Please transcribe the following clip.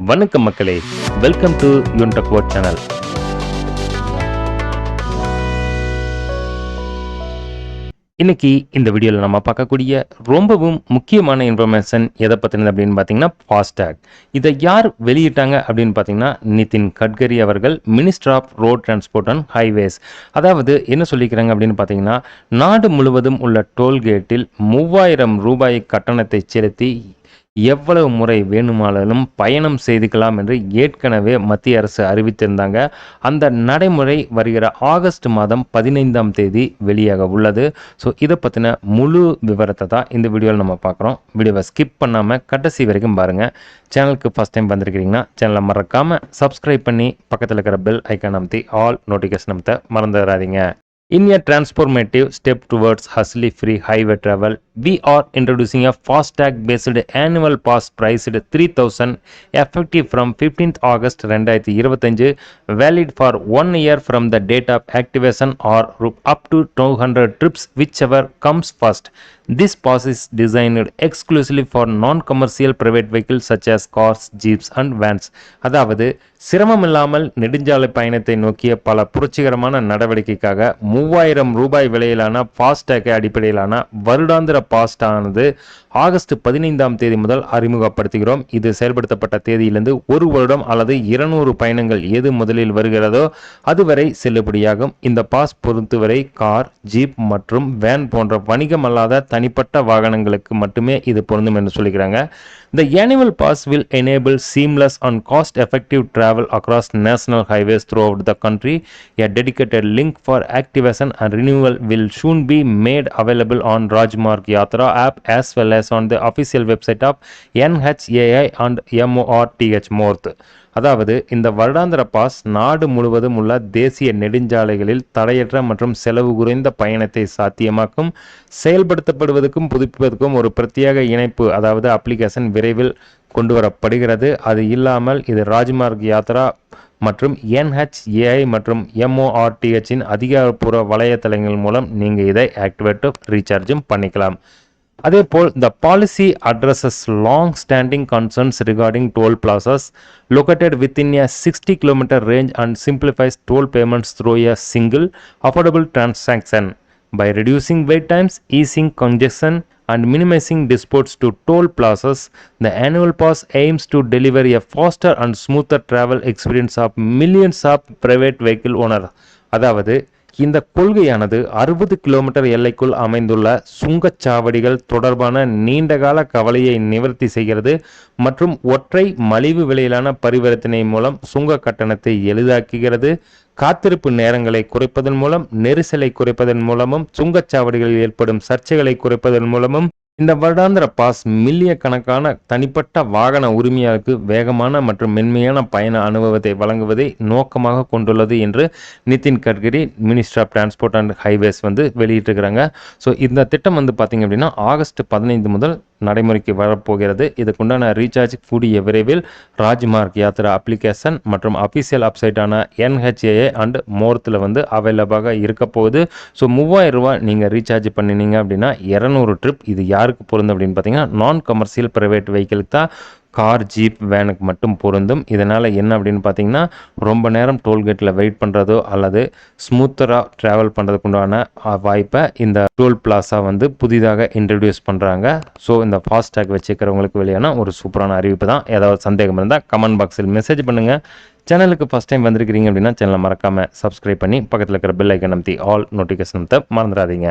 வணக்கம் மக்களே. Welcome to யூன்டக் channel இன்னைக்கு இந்த வீடியோவில் நம்ம பார்க்கக்கூடிய ரொம்பவும் முக்கியமான இன்ஃபர்மேஷன் எதை பற்றினது அப்படின்னு பார்த்தீங்கன்னா ஃபாஸ்டாக் இதை யார் வெளியிட்டாங்க அப்படின்னு பார்த்தீங்கன்னா நிதின் கட்கரி அவர்கள் minister of road transport and highways அதாவது என்ன சொல்லிக்கிறாங்க அப்படின்னு பார்த்தீங்கன்னா நாடு முழுவதும் உள்ள டோல்கேட்டில் மூவாயிரம் ரூபாய் கட்டணத்தை செலுத்தி எவ்வளவு முறை வேணுமானாலும் பயணம் செய்துக்கலாம் என்று ஏற்கனவே மத்திய அரசு அறிவித்திருந்தாங்க. அந்த நடைமுறை வருகிற ஆகஸ்ட் மாதம் பதினைந்தாம் தேதி வெளியாக உள்ளது. ஸோ இதை பற்றின முழு விவரத்தை தான் இந்த வீடியோவில் நம்ம பார்க்குறோம். வீடியோவை ஸ்கிப் பண்ணாமல் கடைசி வரைக்கும் பாருங்கள் சேனலுக்கு ஃபஸ்ட் டைம் வந்திருக்கிறீங்கன்னா சேனலை மறக்காமல் சப்ஸ்கிரைப் பண்ணி பக்கத்தில் இருக்கிற பெல் ஐக்கான் அமைத்தி ஆல் நோட்டிஃபிகேஷன் அமைத்த மறந்துடாதீங்க. In a transformative step towards hassle-free highway travel, we are introducing a FASTag-based annual pass priced 3000 effective from 15th August 2025, valid for one year from the date of activation or up to 200 trips whichever comes first. This pass is designed exclusively for non-commercial private vehicles such as cars, jeeps and vans. அதாவது சிரமமில்லாமல் நெடுஞ்சாலை பயணத்தை நோக்கிய பல புரட்சிகரமான நடவடிக்கைக்காக மூவாயிரம் ரூபாய் விலையிலான FASTag அடிப்படையிலான வருடாந்திர பாஸ்ட் ஆனது. ஆகஸ்ட் பதினைந்தாம் தேதி முதல் அறிமுகப்படுத்துகிறோம் இது செயல்படுத்தப்பட்ட தேதியிலிருந்து ஒரு வருடம் அல்லது இருநூறு பயணங்கள் எது முதலில் வருகிறதோ அதுவரை செல்லுபடியாகும் இந்த பாஸ் பொறுத்தவரை கார் ஜீப் மற்றும் வேன் போன்ற வணிகம் அல்லாத தனிப்பட்ட வாகனங்களுக்கு மட்டுமே இது பொருந்தும் என்று சொல்லிக்கிறாங்க the annual pass will enable seamless and cost effective travel across national highways throughout the country a dedicated link for activation and renewal will soon be made available on Rajmarg Yatra app as well as on the official website of NHAI and MORTH Morth. அதாவது இந்த வருடாந்திர pass நாடு முழுவதும் உள்ள தேசிய நெடுஞ்சாலைகளில் தடையற்ற மற்றும் செலவு குறைந்த பயணத்தை சாத்தியமாக்கும் செயல்படுத்தப்படுவதற்கும் புதுப்பிப்பதற்கும் ஒரு பிரத்யேக இணைப்பு அதாவது அப்ளிகேஷன் விரைவில் கொண்டு வரப்படுகிறது அது இல்லாமல் இது ராஜ்மார்க் யாத்ரா மற்றும் என்ஹெச்ஏஐ மற்றும் எம்ஓஆர்டிஹெச்சின் அதிகாரப்பூர்வ வலைத்தளங்கள் மூலம் நீங்கள் இதை ஆக்டிவேட்டும் ரீசார்ஜும் பண்ணிக்கலாம் அதேபோல் the policy addresses long standing concerns regarding toll plazas located within a 60 kilometer range and simplifies toll payments through a single affordable transaction by reducing wait times easing congestion and minimizing disputes to toll plazas the annual pass aims to deliver a faster and smoother travel experience of millions of private vehicle owners அதாவது இந்த கொள்கையானது அறுபது kilometre எல்லைக்குள் அமைந்துள்ள சுங்கச்சாவடிகள் தொடர்பான நீண்டகால கவலையை நிவர்த்தி செய்கிறது மற்றும் ஒற்றை மலிவு விலையிலான பரிவர்த்தனை மூலம் சுங்க கட்டணத்தை எளிதாக்குகிறது. காத்திருப்பு நேரங்களை குறைப்பதன் மூலம் நெரிசலை குறைப்பதன் மூலமும் சுங்கச்சாவடிகளில் ஏற்படும் சர்ச்சைகளை குறைப்பதன் மூலமும் இந்த வருடாந்திர பாஸ் மில்லிய கணக்கான தனிப்பட்ட வாகன உரிமையாளருக்கு வேகமான மற்றும் மென்மையான பயண அனுபவத்தை வழங்குவதை நோக்கமாக கொண்டுள்ளது என்று Nitin Gadkari minister of transport and highways வந்து வெளியிட்டிருக்கிறாங்க. ஸோ இந்த திட்டம் வந்து பார்த்தீங்க அப்படின்னா ஆகஸ்ட் பதினைந்து முதல் நடைமுறைக்கு வரப்போகிறது. இதுக்குண்டான ரீசார்ஜ் கூடிய விரைவில் ராஜ்மார்க் யாத்ரா அப்ளிகேஷன் மற்றும் அஃபிஷியல் வெப்சைட்டான என்ஹெச்ஏஏ அண்ட் மோர்த்தில் வந்து அவைலபிளாக இருக்க போகுது. ஸோ மூவாயிரம் ரூபாய் நீங்கள் ரீசார்ஜ் பண்ணினீங்க அப்படின்னா இரநூறு ட்ரிப் இது யாருக்கு பொருந்தும் அப்படின்னு பார்த்தீங்கன்னா நான் கமர்ஷியல் ப்ரைவேட் வெஹிக்கிளுக்கு தான் கார் ஜீப் வேனுக்கு மட்டும் பொருந்தும். இதனால் என்ன அப்படின்னு பார்த்தீங்கன்னா ரொம்ப நேரம் டோல்கேட்டில் வெயிட் பண்ணுறதோ அல்லது ஸ்மூத்தராக ட்ராவல் பண்ணுறதுக்குண்டான வாய்ப்பை இந்த டோல் பிளாஸா வந்து புதிதாக இன்ட்ரடியூஸ் பண்ணுறாங்க ஸோ இந்த ஃபாஸ்டேக் வச்சுக்கிறவங்களுக்கு வெளியான ஒரு சூப்பரான அறிவிப்பு தான். ஏதாவது சந்தேகம் இருந்தால் கமெண்ட் பாக்ஸில் மெசேஜ் பண்ணுங்கள் சேனலுக்கு ஃபஸ்ட் டைம் வந்திருக்கிறீங்க அப்படின்னா சேனலை மறக்காமல் சப்ஸ்கிரைப் பண்ணி பக்கத்தில் இருக்கிற பெல் ஐக்கன் அமைத்தி ஆல் நோட்டிஃபிகேஷன் மறந்துடாதீங்க.